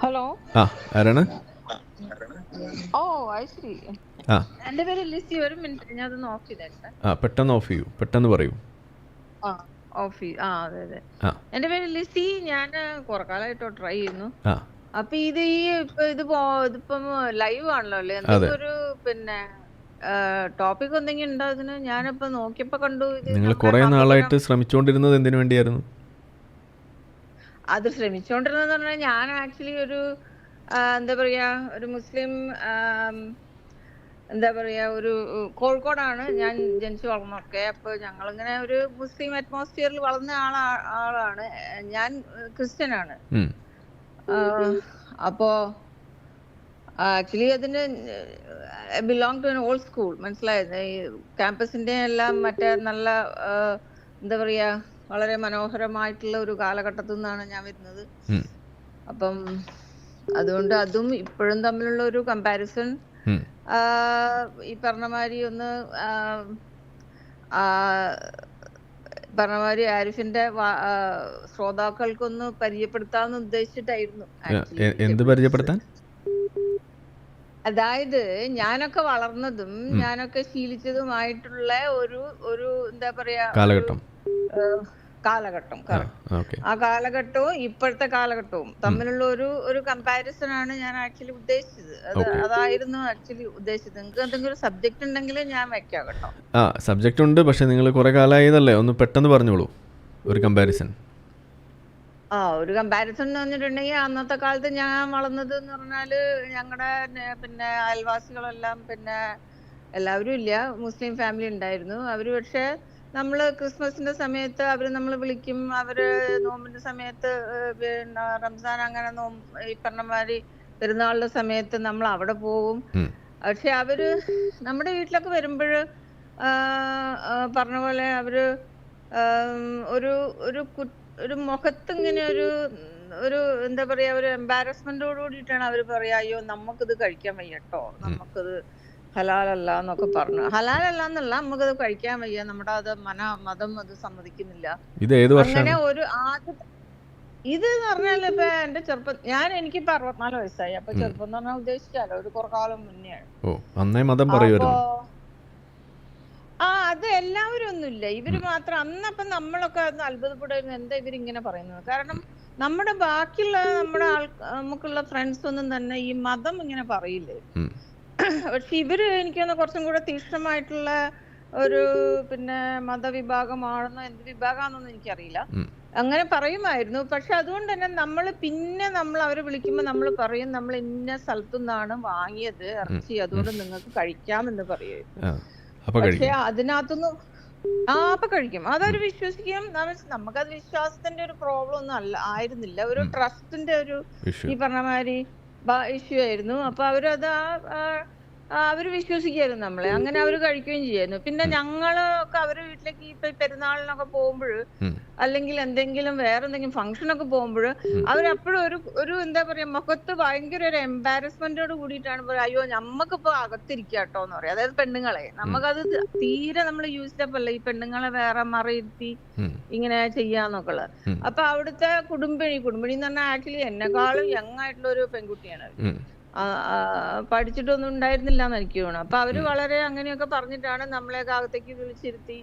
Hello ആ ആരാണ്? ഓ അത് ശരി ആ. എന്റെ പേര് ലിസി. ഒരു മിനിറ്റ് ഞാൻ അതൊന്ന് ഓഫ് ആ പെട്ടെന്ന് ഓഫ് ചെയ്യൂ. പെട്ടെന്ന് പറയൂ. ആ ഓഫ് ചെയ് ആ അതെ അതെ. എന്റെ പേര് ലിസി. ഞാൻ കുറെ കാലമായിട്ടോ ട്രൈ ചെയ്യുന്നു. അപ്പൊ ഇത് ഈ ഇത് പോ ഇതിപ്പം ലൈവ് ആണല്ലോ അല്ലേ? എന്തെങ്കിലും ഒരു പിന്നെ ടോപ്പിക് എന്തെങ്കിലും ഉണ്ടോ അതിന്? ഞാനിപ്പോ നോക്കിയപ്പോ കണ്ടു നിങ്ങൾ കുറെ നാളായിട്ട് ശ്രമിച്ചുകൊണ്ടിരുന്നത് എന്തിനു വേണ്ടിയായിരുന്നു? അത് ശ്രമിച്ചുകൊണ്ടിരുന്നത് പറഞ്ഞാൽ ഞാൻ ആക്ച്വലി ഒരു എന്താ പറയാ ഒരു മുസ്ലിം എന്താ പറയാ ഒരു കോഴിക്കോടാണ് ഞാൻ ജനിച്ചു വളർന്നൊക്കെ അപ്പൊ ഞങ്ങളിങ്ങനെ ഒരു മുസ്ലിം അറ്റ്മോസ്ഫിയറിൽ വളർന്ന ആളാ ആളാണ്. ഞാൻ ക്രിസ്ത്യൻ ആണ് അപ്പോ ആക്ച്വലി അതിന് ബിലോങ് ടു ഓൾഡ് സ്കൂൾ മനസ്സിലായത് ഈ ക്യാമ്പസിന്റെ എല്ലാം മറ്റേ നല്ല എന്താ പറയാ വളരെ മനോഹരമായിട്ടുള്ള ഒരു കാലഘട്ടത്തിൽ നിന്നാണ് ഞാൻ വരുന്നത്. അപ്പം അതുകൊണ്ട് അതും ഇപ്പോഴും തമ്മിലുള്ള ഒരു കമ്പാരിസൺ ഈ പറഞ്ഞ മാതിരി ഒന്ന് ആ, ആ, പറഞ്ഞ മാതിരി ആരിഫിന്റെ ശ്രോതാക്കൾക്കൊന്ന് പരിചയപ്പെടുത്താന്ന് ഉദ്ദേശിച്ചിട്ടായിരുന്നു എന്ത് പരിചയപ്പെടുത്താൻ? അതായത് ഞാനൊക്കെ വളർന്നതും ഞാനൊക്കെ ശീലിച്ചതുമായിട്ടുള്ള ഒരു ഒരു എന്താ പറയാ കാലഘട്ടം. കാലഘട്ടം ആ കാലഘട്ടവും ഇപ്പോഴത്തെ കാലഘട്ടവും തമ്മിലുള്ള ഒരു ഒരു കമ്പാരിസൺ ആണ് ഞാൻ ആക്ച്വലി ഉദ്ദേശിച്ചത്. അത് അതായിരുന്നു ആക്ച്വലി ഉദ്ദേശിച്ചത്. നിങ്ങൾക്ക് എന്തെങ്കിലും സബ്ജക്ട് ഉണ്ടെങ്കിൽ ഞാൻ വെക്കാം കേട്ടോ. ആ സബ്ജക്റ്റ് ഉണ്ട് പക്ഷെ നിങ്ങൾ കുറെ കാലായതല്ലേ ഒന്ന് പെട്ടെന്ന് പറഞ്ഞോളൂ ഒരു കമ്പാരിസൺ ആ ഒരു കമ്പാരിസൺ എന്ന് പറഞ്ഞിട്ടുണ്ടെങ്കിൽ അന്നത്തെ കാലത്ത് ഞാൻ വളർന്നത് എന്ന് പറഞ്ഞാൽ ഞങ്ങളുടെ പിന്നെ അയൽവാസികളെല്ലാം പിന്നെ എല്ലാവരും ഇല്ല മുസ്ലിം ഫാമിലി ഉണ്ടായിരുന്നു. അവർ പക്ഷെ നമ്മൾ ക്രിസ്മസിന്റെ സമയത്ത് അവർ നമ്മൾ വിളിക്കും. അവർ നോമ്പിന്റെ സമയത്ത് പിന്നെ റംസാൻ അങ്ങനെ നോമ്പ് ഈ പറഞ്ഞ മാതിരി പെരുന്നാളിന്റെ സമയത്ത് നമ്മൾ അവിടെ പോവും ഉം. പക്ഷെ അവർ നമ്മുടെ വീട്ടിലൊക്കെ വരുമ്പോഴ് പറഞ്ഞ പോലെ അവർ ഒരു ഒരു കു- ഒരു മുഖത്ത് ഇങ്ങനെ ഒരു ഒരു എന്താ പറയാ ഒരു എംബാരസ്മെന്റോട് കൂടിയിട്ടാണ് അവർ പറയാ അയ്യോ നമുക്കിത് കഴിക്കാൻ വയ്യ കേട്ടോ നമുക്കിത് ഹലാലല്ല എന്നൊക്കെ പറഞ്ഞു. ഹലാലല്ല എന്നല്ല നമുക്കത് കഴിക്കാൻ വയ്യ. നമ്മുടെ അത് മന മതം അത് സമ്മതിക്കുന്നില്ല. ഇത് ഏത് അങ്ങനെ വർഷമാണ് ഒരു ആദ്യ ഇത് എന്ന് പറഞ്ഞാൽ ഇപ്പൊ എന്റെ ചെറുപ്പം ഞാൻ എനിക്കിപ്പോ അറുപത്തിനാല് വയസ്സായി. അപ്പൊ ചെറുപ്പം എന്ന് പറഞ്ഞാൽ ഉദ്ദേശിച്ചാലോ? ഒരു കുറെ കാലം മുന്നെയാണ് ഓ അന്നേ മതം പറയുമായിരുന്നു ആ അത് എല്ലാവരും ഒന്നുമില്ല ഇവർ മാത്രം അന്നപ്പൊ നമ്മളൊക്കെ ഒന്ന് അത്ഭുതപ്പെടുന്നു എന്താ ഇവരിങ്ങനെ പറയുന്നത്? കാരണം നമ്മുടെ ബാക്കിയുള്ള നമ്മുടെ ആൾ നമുക്കുള്ള ഫ്രണ്ട്സ് ഒന്നും തന്നെ ഈ മതം ഇങ്ങനെ പറയില്ലേ. പക്ഷെ ഇവർ എനിക്ക് തോന്നുന്നു കുറച്ചും കൂടെ തീക്ഷ്ണമായിട്ടുള്ള ഒരു പിന്നെ മതവിഭാഗമാണെന്നോ എന്ത് വിഭാഗമാണെന്നൊന്നും എനിക്കറിയില്ല. അങ്ങനെ പറയുമായിരുന്നു. പക്ഷെ അതുകൊണ്ട് തന്നെ നമ്മൾ പിന്നെ നമ്മൾ അവരെ വിളിക്കുമ്പോൾ നമ്മൾ പറയും നമ്മൾ ഇന്ന സ്ഥലത്തു നിന്നാണ് വാങ്ങിയത് ഇറച്ചി. അതുകൊണ്ട് നിങ്ങൾക്ക് കഴിക്കാമെന്ന് പറയും പക്ഷെ അതിനകത്തുനിന്ന് അതിനകത്തൊന്നും ആ അപ്പൊ കഴിക്കും. അതവര് വിശ്വസിക്കും. നമുക്കത് വിശ്വാസത്തിന്റെ ഒരു പ്രോബ്ലം ഒന്നും അല്ല ആയിരുന്നില്ല. ഒരു ട്രസ്റ്റിന്റെ ഒരു ഈ പറഞ്ഞ മാതിരി ഇഷ്യൂ ആയിരുന്നു. അപ്പൊ അവരത് ആ അവർ വിശ്വസിക്കായിരുന്നു നമ്മളെ. അങ്ങനെ അവർ കഴിക്കുകയും ചെയ്യായിരുന്നു. പിന്നെ ഞങ്ങളൊക്കെ അവരുടെ വീട്ടിലേക്ക് ഇപ്പൊ ഈ പെരുന്നാളിനൊക്കെ പോകുമ്പോൾ അല്ലെങ്കിൽ എന്തെങ്കിലും വേറെ എന്തെങ്കിലും ഫംഗ്ഷൻ ഒക്കെ പോകുമ്പോൾ അവരപ്പോഴും ഒരു ഒരു എന്താ പറയാ മുഖത്ത് ഭയങ്കര ഒരു എംബാരസ്മെന്റോട് കൂടിയിട്ടാണ് പറയാ അയ്യോ നമ്മക്കിപ്പോ അകത്തിരിക്കാട്ടോ എന്ന് പറയാം. അതായത് പെണ്ണുങ്ങളെ. നമുക്കത് തീരെ നമ്മൾ യൂസ്ഡ് അപ്പ് അല്ല. ഈ പെണ്ണുങ്ങളെ വേറെ മറിയിരുത്തി. ഇങ്ങനെ ചെയ്യാന്നൊക്കെ ഉള്ളത്. അപ്പൊ അവിടുത്തെ കുടുംബിണി കുടുംബിണി എന്ന് പറഞ്ഞാൽ ആക്ച്വലി എന്നെക്കാളും യങ് ആയിട്ടുള്ള ഒരു പെൺകുട്ടിയാണ് അവർ. പഠിച്ചിട്ടൊന്നും ഉണ്ടായിരുന്നില്ല എന്ന് എനിക്ക് തോന്നുന്നു. അപ്പൊ അവർ വളരെ അങ്ങനെയൊക്കെ പറഞ്ഞിട്ടാണ് നമ്മളെ അകത്തേക്ക് വിളിച്ചിരുത്തി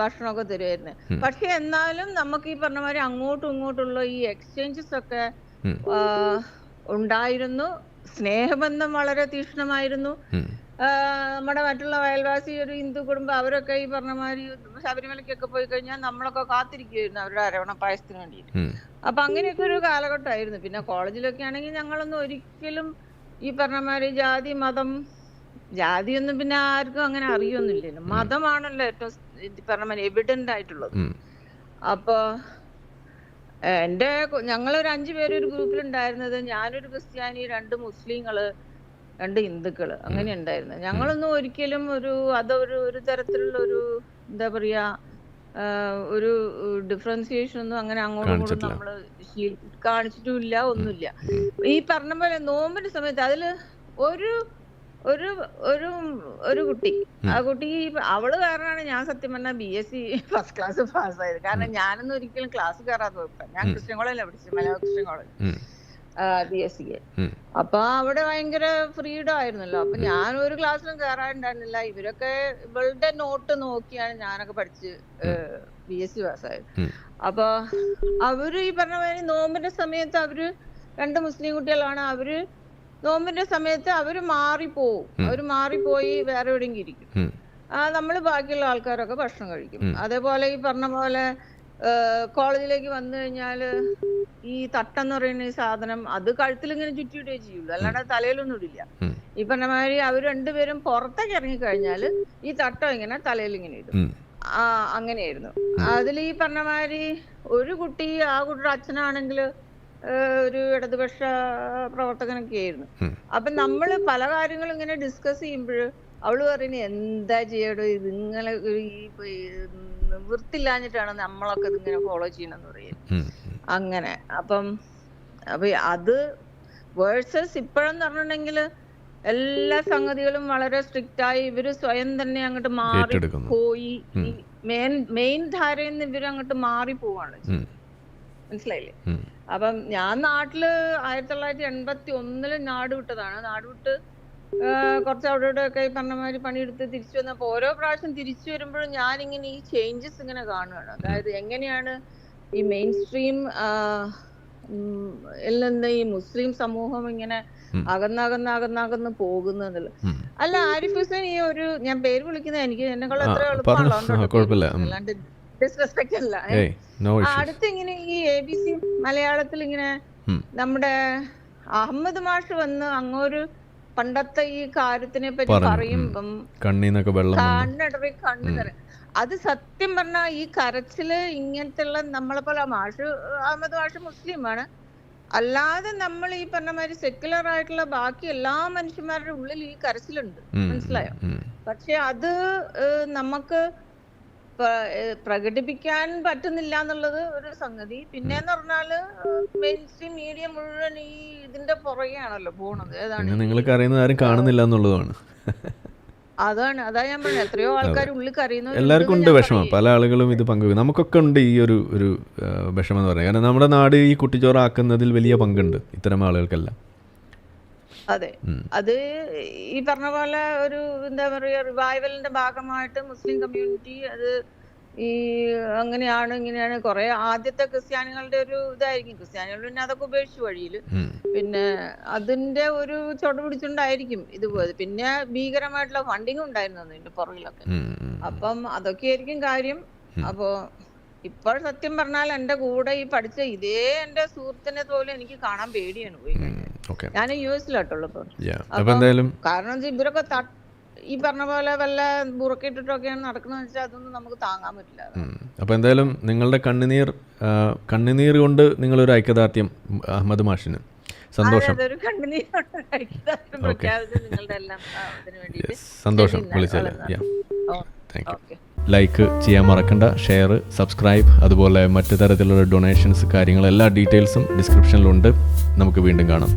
ഭക്ഷണമൊക്കെ തരുമായിരുന്നു പക്ഷെ എന്നാലും നമുക്ക് ഈ പറഞ്ഞ മാതിരി അങ്ങോട്ടും ഇങ്ങോട്ടുള്ള ഈ എക്സ്ചേഞ്ചസ് ഒക്കെ ഉണ്ടായിരുന്നു. സ്നേഹബന്ധം വളരെ തീക്ഷ്ണമായിരുന്നു. നമ്മുടെ മറ്റുള്ള അയൽവാസി ഒരു ഹിന്ദു കുടുംബം അവരൊക്കെ ഈ പറഞ്ഞ മാതിരി ശബരിമലയ്ക്കൊക്കെ പോയി കഴിഞ്ഞാൽ നമ്മളൊക്കെ കാത്തിരിക്കുമായിരുന്നു അവരുടെ അരവണ പായസത്തിന് വേണ്ടിയിട്ട്. അപ്പൊ അങ്ങനെയൊക്കെ ഒരു കാലഘട്ടമായിരുന്നു. പിന്നെ കോളേജിലൊക്കെ ആണെങ്കിൽ ഞങ്ങളൊന്നും ഒരിക്കലും ഈ പറഞ്ഞ മാതിരി ജാതി മതം ജാതിയൊന്നും പിന്നെ ആർക്കും അങ്ങനെ അറിയൊന്നുമില്ലല്ലോ. മതമാണല്ലോ ഏറ്റവും പറഞ്ഞ മാതിരി എവിഡന്റ് ആയിട്ടുള്ളത്. അപ്പൊ എന്റെ കു- ഞങ്ങളൊരു അഞ്ചു പേര് ഒരു ഗ്രൂപ്പിൽ ഉണ്ടായിരുന്നത് ഞാനൊരു ക്രിസ്ത്യാനി രണ്ട് മുസ്ലിങ്ങൾ രണ്ട് ഹിന്ദുക്കൾ അങ്ങനെ ഉണ്ടായിരുന്നു. ഞങ്ങളൊന്നും ഒരിക്കലും ഒരു അതൊരു ഒരു തരത്തിലുള്ള ഒരു എന്താ പറയാ ഒരു ഡിഫറൻസിയേഷൻ ഒന്നും അങ്ങനെ അങ്ങോട്ടും ഇങ്ങോട്ടും ശീ- കാണിച്ചിട്ടുമില്ല ഒന്നുമില്ല. ഈ പറഞ്ഞ പോലെ നോമ്പിന്റെ സമയത്ത് അതിൽ ഒരു ഒരു ഒരു ഒരു കുട്ടി. ആ കുട്ടി അവൾ കാരണമാണ് ഞാൻ സത്യം പറഞ്ഞാൽ B S C first class പാസ്സായത് കാരണം ഞാനൊന്നും ഒരിക്കലും ക്ലാസ് കയറാതെ പോയപ്പോ. ഞാൻ. ക്രിസ്ത്യൻ കോളേജിലാണ് പഠിച്ചത് മലയാള ക്രിസ്ത്യൻ കോളേജ്. ബി എസ് സിക്ക്. അപ്പൊ അവിടെ ഭയങ്കര ഫ്രീഡം ആയിരുന്നല്ലോ. അപ്പൊ ഞാൻ ഒരു ക്ലാസ്സിലും കയറാനുണ്ടായിരുന്നില്ല ഇവരൊക്കെ ഇവളുടെ നോട്ട് നോക്കിയാണ് ഞാനൊക്കെ പഠിച്ച് ബി എസ് സി പാസ്സായത് അപ്പൊ അവർ ഈ പറഞ്ഞ മാതിരി നോമ്പിന്റെ സമയത്ത് അവർ രണ്ട് മുസ്ലിം കുട്ടികളാണ്. അവർ നോമ്പിന്റെ സമയത്ത് അവർ മാറിപ്പോവും. അവർ മാറിപ്പോയി വേറെ എവിടെയെങ്കിലും ഇരിക്കും. നമ്മൾ ആ ബാക്കിയുള്ള ആൾക്കാരൊക്കെ ഭക്ഷണം കഴിക്കും. അതേപോലെ ഈ പറഞ്ഞ പോലെ കോളേജിലേക്ക് വന്നു കഴിഞ്ഞാൽ ഈ തട്ടെന്ന് പറയുന്ന ഈ സാധനം അത് കഴുത്തിൽ ഇങ്ങനെ ചുറ്റിയിട്ടേ ചെയ്യുള്ളൂ. അല്ലാണ്ട് തലയിലൊന്നും ഇടില്ല. ഈ പറഞ്ഞ മാതിരി അവർ രണ്ടുപേരും പുറത്തേക്ക് ഇറങ്ങി കഴിഞ്ഞാൽ ഈ തട്ടം ഇങ്ങനെ തലയിൽ ഇങ്ങനെ ഇടും അങ്ങനെയായിരുന്നു. അതിൽ ഈ പറഞ്ഞ മാതിരി ഒരു കുട്ടി ആ കുട്ടിയുടെ അച്ഛനാണെങ്കിൽ ഒരു ഇടതുപക്ഷ പ്രവർത്തകനൊക്കെ ആയിരുന്നു. അപ്പൊ നമ്മൾ പല കാര്യങ്ങളും ഇങ്ങനെ ഡിസ്കസ് ചെയ്യുമ്പോൾ അവൾ പറയുന്നത് എന്താ ചെയ്യടോ? ഇത് ഇങ്ങനെ ഈ നിവൃത്തില്ലാഞ്ഞിട്ടാണ് നമ്മളൊക്കെ ഇതിങ്ങനെ ഫോളോ ചെയ്യണമെന്ന് പറയുന്നത് അങ്ങനെ. അപ്പം അപ്പൊ അത് വേഴ്സസ് ഇപ്പോഴെന്ന് പറഞ്ഞിട്ടുണ്ടെങ്കിൽ എല്ലാ സംഗതികളും വളരെ സ്ട്രിക്റ്റ് ആയി ഇവർ സ്വയം തന്നെ അങ്ങോട്ട് മാറി. പോയി. മെയിൻ മെയിൻ ധാരയിൽ നിന്ന് ഇവർ അങ്ങോട്ട് മാറി പോവാണ് മനസ്സിലായില്ലേ? അപ്പം ഞാൻ നാട്ടിൽ ആയിരത്തി തൊള്ളായിരത്തി എൺപത്തി ഒന്നിൽ നാട് വിട്ടതാണ്. നാട് വിട്ട് കുറച്ച് അവിടെ ഇവിടെ ഒക്കെ ഈ പറഞ്ഞ മാതിരി പണിയെടുത്ത് തിരിച്ചു വന്നപ്പോ ഓരോ പ്രാവശ്യം തിരിച്ചു വരുമ്പോഴും ഞാനിങ്ങനെ ഈ ചേഞ്ചസ് ഇങ്ങനെ കാണുകയാണ് അതായത് എങ്ങനെയാണ് ഈ മെയിൻ സ്ട്രീം നിന്ന് ഈ മുസ്ലിം സമൂഹം ഇങ്ങനെ അകന്നകന്നകന്നകന്ന് അകന്നകന്ന് അകന്നകന്ന് പോകുന്നത്. ഉം. അല്ല ആരിഫ് ഹുസൈൻ ഈ ഒരു ഞാൻ പേര് വിളിക്കുന്നത് എനിക്ക് എന്നെക്കാൾ എത്ര. എളുപ്പമാണല്ലോ. അല്ലാണ്ട് ഡിസ്റെസ്പെക്ട് അല്ല. അടുത്ത് ഇങ്ങനെ ഈ എ ബി സി മലയാളത്തിൽ ഇങ്ങനെ നമ്മുടെ അഹമ്മദ് മാഷ് വന്ന് അങ്ങൊരു പണ്ടത്തെ ഈ കാര്യത്തിനെ പറ്റി പറയുമ്പം കണ്ണീന്നൊക്കെ വെള്ളം കണ്ണിടറി കണ്ണു തര അത് സത്യം പറഞ്ഞാ ഈ കരച്ചിൽ ഇങ്ങനത്തെ ഉള്ള നമ്മളെ പോലെ മാഷ് അഹമ്മദ് മാഷ് മുസ്ലിമാണ്. അല്ലാതെ നമ്മൾ ഈ പറഞ്ഞ മാതിരി സെക്യുലർ ആയിട്ടുള്ള ബാക്കി എല്ലാ മനുഷ്യന്മാരുടെ ഉള്ളിൽ ഈ കരച്ചിലുണ്ട്. മനസ്സിലായോ. പക്ഷെ അത് നമുക്ക് പ്രകടിപ്പിക്കാൻ പറ്റുന്നില്ല എന്നുള്ളത് ഒരു സംഗതി. പിന്നെന്ന് പറഞ്ഞാൽ മെയിൻ സ്ട്രീം മീഡിയ മുഴുവൻ ഈ ഇതിന്റെ പുറകെയാണല്ലോ പോണത്. ഏതാണ് നിങ്ങൾക്ക് അറിയുന്നത് ആരും കാണുന്നില്ല എന്നുള്ളതാണ്. അതാണ്. അതാ ഞാൻ പറഞ്ഞത് എത്രയോ ആൾക്കാർ ഉള്ളിൽ കരയുന്നു എല്ലാവർക്കും ഉണ്ട് വിഷമം. പല ആളുകളും ഇത് പങ്കുവെക്കും നമുക്കൊക്കെ ഉണ്ട് ഈ ഒരു ഒരു വിഷമം എന്ന് പറയുന്നത് കാരണം നമ്മുടെ നാട് ഈ കുട്ടിച്ചോറാക്കുന്നതിൽ വലിയ പങ്കുണ്ട് ഇത്തരം ആളുകൾക്കെല്ലാം. അതെ. അത് ഈ പറഞ്ഞ പോലെ ഒരു എന്താ പറയാ റിവൈവലിന്റെ ഭാഗമായിട്ട് മുസ്ലിം കമ്മ്യൂണിറ്റി അത് ഈ അങ്ങനെയാണ് ഇങ്ങനെയാണ്. കുറെ ആദ്യത്തെ ക്രിസ്ത്യാനികളുടെ ഒരു ഇതായിരിക്കും. ക്രിസ്ത്യാനികൾ പിന്നെ അതൊക്കെ ഉപേക്ഷിച്ചു വഴിയിൽ. പിന്നെ അതിന്റെ ഒരു ചുവട് പിടിച്ചുകൊണ്ടായിരിക്കും ഇത് പോയത് പിന്നെ ഭീകരമായിട്ടുള്ള ഫണ്ടിങ് ഉണ്ടായിരുന്നു അതിന്റെ പുറകിലൊക്കെ. അപ്പം അതൊക്കെ അപ്പം അതൊക്കെയായിരിക്കും കാര്യം. അപ്പോ ഇപ്പോൾ സത്യം പറഞ്ഞാൽ എന്റെ കൂടെ ഈ പഠിച്ച ഇതേ എന്റെ സുഹൃത്തിനെ പോലും എനിക്ക് കാണാൻ പേടിയാണ് പോയി. ഞാൻ യു എസിലാട്ടുള്ളൂ കാരണം ഇവരൊക്കെ ഈ പറഞ്ഞ പോലെ വല്ല ബുറക്കിട്ടിട്ടൊക്കെയാണ് നടക്കുന്നത് വെച്ചാൽ അതൊന്നും നമുക്ക് താങ്ങാൻ പറ്റില്ല. അപ്പോൾ എന്തായാലും നിങ്ങളുടെ കണ്ണുനീർ കണ്ണുനീർ കൊണ്ട് നിങ്ങളൊരു ഐക്യദാർഢ്യം അഹമ്മദ് മാഷിന്. സന്തോഷം. സന്തോഷം. വിളിച്ചാൽ താങ്ക് യു ലൈക്ക് ചെയ്യാൻ മറക്കണ്ട ഷെയർ സബ്സ്ക്രൈബ് അതുപോലെ മറ്റു തരത്തിലുള്ള ഡൊണേഷൻസ് കാര്യങ്ങൾ എല്ലാ ഡീറ്റെയിൽസും ഡിസ്ക്രിപ്ഷനിലുണ്ട് നമുക്ക് വീണ്ടും കാണാം.